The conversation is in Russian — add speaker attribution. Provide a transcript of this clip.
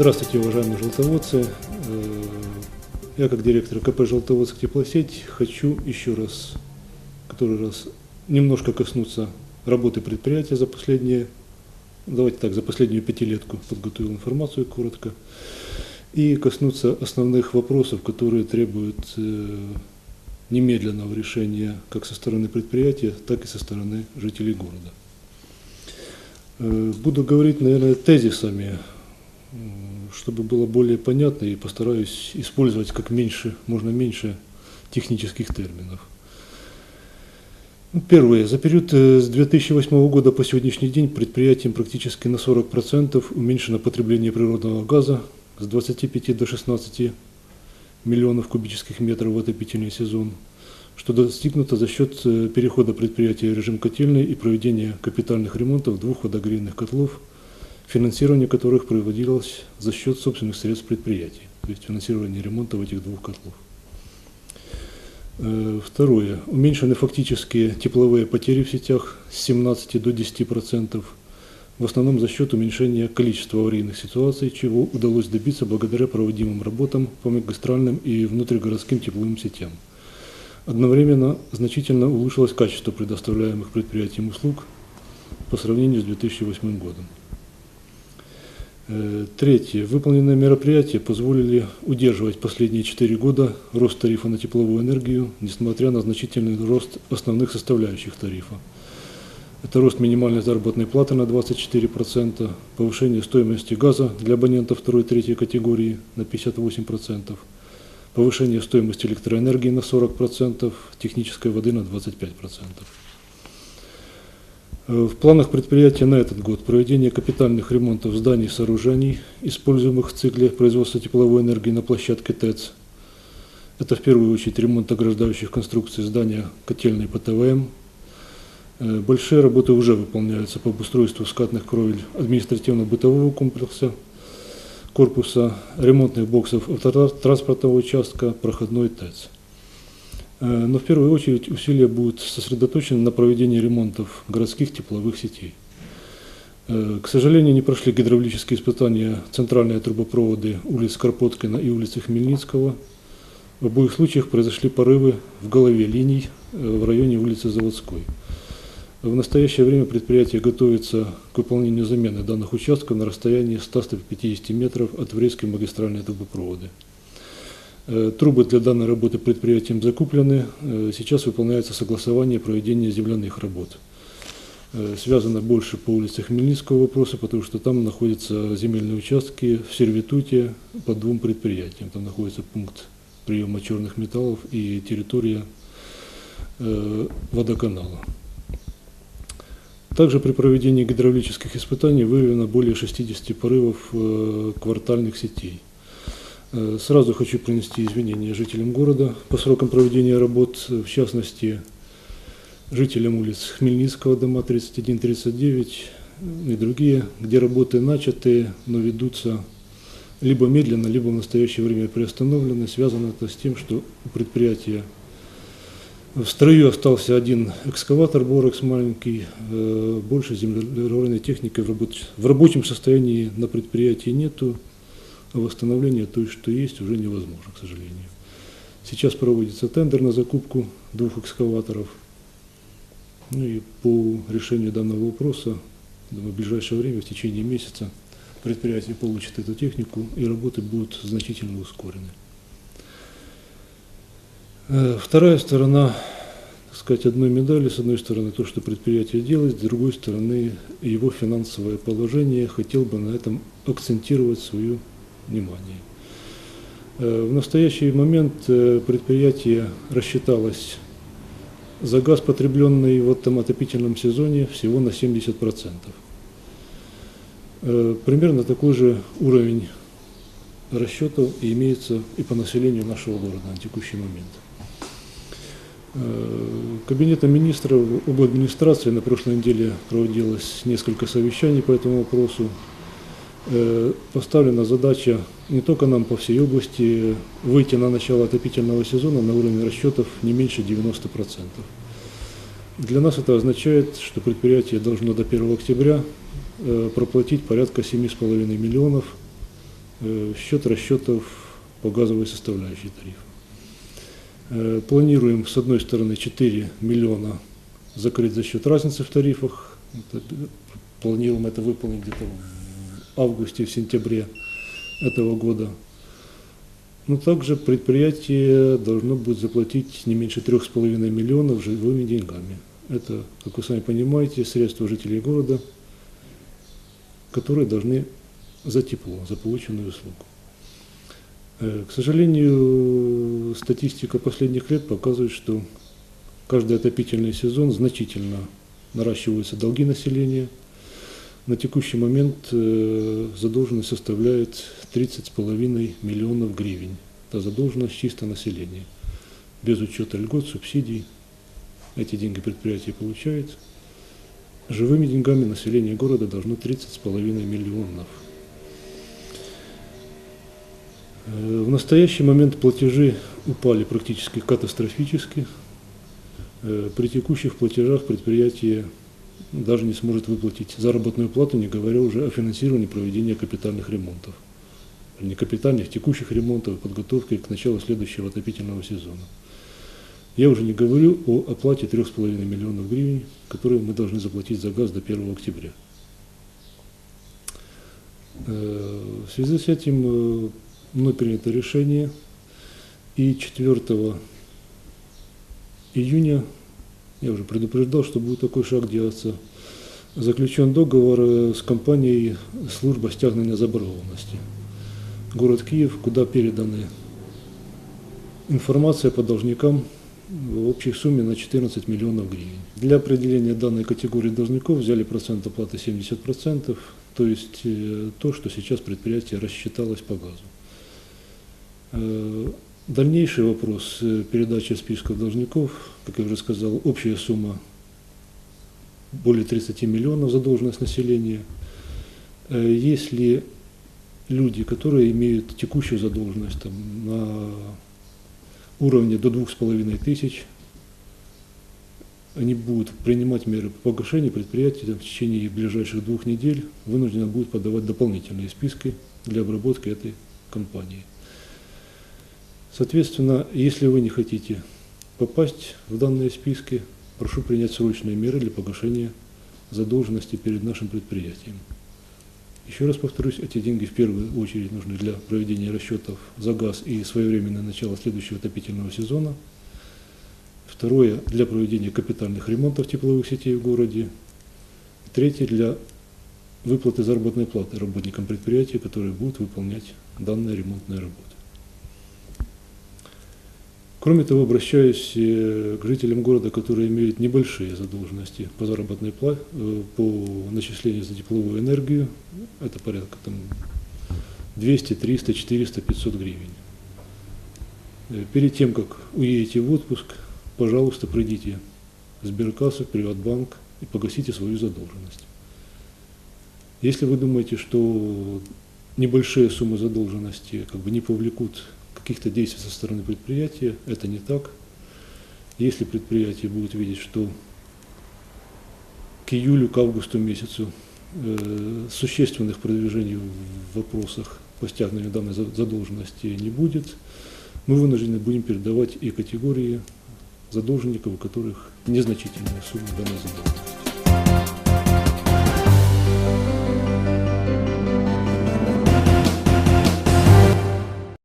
Speaker 1: Здравствуйте, уважаемые желтоводцы. Я, как директор КП «Желтоводск теплосеть», хочу еще раз, который раз, немножко коснуться работы предприятия за последние, давайте так, за последнюю пятилетку подготовил информацию коротко, и коснуться основных вопросов, которые требуют э, немедленного решения как со стороны предприятия, так и со стороны жителей города. Э, буду говорить, наверное, тезисами, чтобы было более понятно, и постараюсь использовать как меньше, можно меньше технических терминов. Первое. За период э, с 2008 года по сегодняшний день предприятием практически на 40% уменьшено потребление природного газа с 25 до 16 миллионов кубических метров в отопительный сезон, что достигнуто за счет э, перехода предприятия в режим котельной и проведения капитальных ремонтов двух водогрейных котлов, финансирование которых проводилось за счет собственных средств предприятий, то есть финансирование ремонта в этих двух котлов. Э, второе. Уменьшены фактические тепловые потери в сетях с 17 до 10%, в основном за счет уменьшения количества аварийных ситуаций, чего удалось добиться благодаря проводимым работам по магистральным и внутригородским тепловым сетям. Одновременно значительно улучшилось качество предоставляемых предприятием услуг по сравнению с 2008 годом. Э, третье. Выполненные мероприятия позволили удерживать последние четыре года рост тарифа на тепловую энергию, несмотря на значительный рост основных составляющих тарифа. Это рост минимальной заработной платы на 24%, повышение стоимости газа для абонентов второй и третьей категории на 58%, повышение стоимости электроэнергии на 40%, технической воды на 25%. Э, в планах предприятия на этот год проведение капитальных ремонтов зданий и сооружений, используемых в цикле производства тепловой энергии на площадке ТЭЦ. Это в первую очередь ремонт ограждающих конструкций здания котельной ПТВМ, Э, большие работы уже выполняются по обустройству скатных кровель административно-бытового комплекса, корпуса, ремонтных боксов транспортного участка, проходной ТЭЦ. Э, но в первую очередь усилия будут сосредоточены на проведении ремонтов городских тепловых сетей. Э, к сожалению, не прошли гидравлические испытания центральные трубопроводы улиц Карпоткина и улицы Хмельницкого. В обоих случаях произошли порывы в голове линий в районе улицы Заводской. В настоящее время предприятие готовится к выполнению замены данных участков на расстоянии 100-150 метров от врезки магистральной трубопровода. Э, трубы для данной работы предприятием закуплены. Э, сейчас выполняется согласование проведения земляных работ. Э, связано больше по улице Хмельницкого вопроса, потому что там находятся земельные участки в сервитуте по двум предприятиям. Там находится пункт приема черных металлов и территория водоканала. Также при проведении гидравлических испытаний выявлено более 60 порывов квартальных сетей. Э, сразу хочу принести извинения жителям города по срокам проведения работ, в частности, жителям улиц Хмельницкого, дома 31-39 и другие, где работы начаты, но ведутся либо медленно, либо в настоящее время приостановлены. Связано это с тем, что у предприятия в строю остался один экскаватор Борекс маленький, э, больше землеройной техники в рабочем состоянии на предприятии нету, восстановление той, что есть, уже невозможно, к сожалению. Сейчас проводится тендер на закупку двух экскаваторов. Ну и по решению данного вопроса, думаю, в ближайшее время, в течение месяца, предприятие получит эту технику и работы будут значительно ускорены. Э, вторая сторона, так сказать, одной медали, с одной стороны то, что предприятие делает, с другой стороны его финансовое положение, хотел бы на этом акцентировать свое внимание. Э, в настоящий момент э, предприятие рассчиталось за газ, потребленный в этом отопительном сезоне, всего на 70%. Примерно такой же уровень расчетов имеется и по населению нашего города на текущий момент. Э, Кабинетом министров об администрации на прошлой неделе проводилось несколько совещаний по этому вопросу. Э, поставлена задача не только нам по всей области выйти на начало отопительного сезона на уровень расчетов не меньше 90%. Для нас это означает, что предприятие должно до 1 октября э, проплатить порядка 7,5 миллионов э, в счет расчетов по газовой составляющей тарифа. Э, Планируем, с одной стороны, 4 миллиона закрыть за счет разницы в тарифах. Э, Планируем это выполнить где-то августе, в сентябре этого года. Но также предприятие должно будет заплатить не меньше 3,5 миллионов живыми деньгами. Это, как вы сами понимаете, средства жителей города, которые должны за тепло, за полученную услугу. Э, К сожалению, статистика последних лет показывает, что каждый отопительный сезон значительно наращиваются долги населения. На текущий момент э, задолженность составляет 30,5 миллионов гривен. Это задолженность чисто населения. Без учета льгот, субсидий. Эти деньги предприятие получает. Живыми деньгами население города должно 30,5 миллионов. Э, В настоящий момент платежи упали практически катастрофически. Э, При текущих платежах предприятие даже не сможет выплатить заработную плату, не говоря уже о финансировании проведения капитальных ремонтов. Не капитальных, текущих ремонтов и подготовки к началу следующего отопительного сезона. Я уже не говорю о оплате 3,5 миллионов гривен, которые мы должны заплатить за газ до 1 октября. Э, В связи с этим э, мной принято решение и 4 июня, я уже предупреждал, что будет такой шаг делаться, заключен договор э, с компанией служба стягивания заборгованности. Город Киев, куда переданы информация по должникам в общей сумме на 14 миллионов гривен. Для определения данной категории должников взяли процент оплаты 70%, то есть э, то, что сейчас предприятие рассчиталось по газу. Дальнейший вопрос э, передачи списков должников, как я уже сказал, общая сумма более 30 миллионов задолженность населения. Э, Если люди, которые имеют текущую задолженность там, на уровне до 2,5 тысяч, они будут принимать меры по погашению предприятия там, в течение ближайших двух недель вынуждены будут подавать дополнительные списки для обработки этой компании. Соответственно, если вы не хотите попасть в данные списки, прошу принять срочные меры для погашения задолженности перед нашим предприятием. Еще раз повторюсь, эти деньги в первую очередь нужны для проведения расчетов за газ и своевременное начало следующего отопительного сезона. Второе, для проведения капитальных ремонтов тепловых сетей в городе. Третье, для выплаты заработной платы работникам предприятия, которые будут выполнять данные ремонтные работы. Кроме того, обращаюсь э, к жителям города, которые имеют небольшие задолженности по заработной плате, по начислению за тепловую энергию. Это порядка там 200, 300, 400, 500 гривен. Э, Перед тем, как уедете в отпуск, пожалуйста, пройдите в сберкассу, в Приватбанк и погасите свою задолженность. Если вы думаете, что небольшие суммы задолженности как бы не повлекут каких-то действий со стороны предприятия, это не так. Если предприятие будет видеть, что к июлю, к августу месяцу э, существенных продвижений в вопросах по данной за- задолженности не будет, мы вынуждены будем передавать и категории задолженников, у которых незначительная сумма данной задолженности.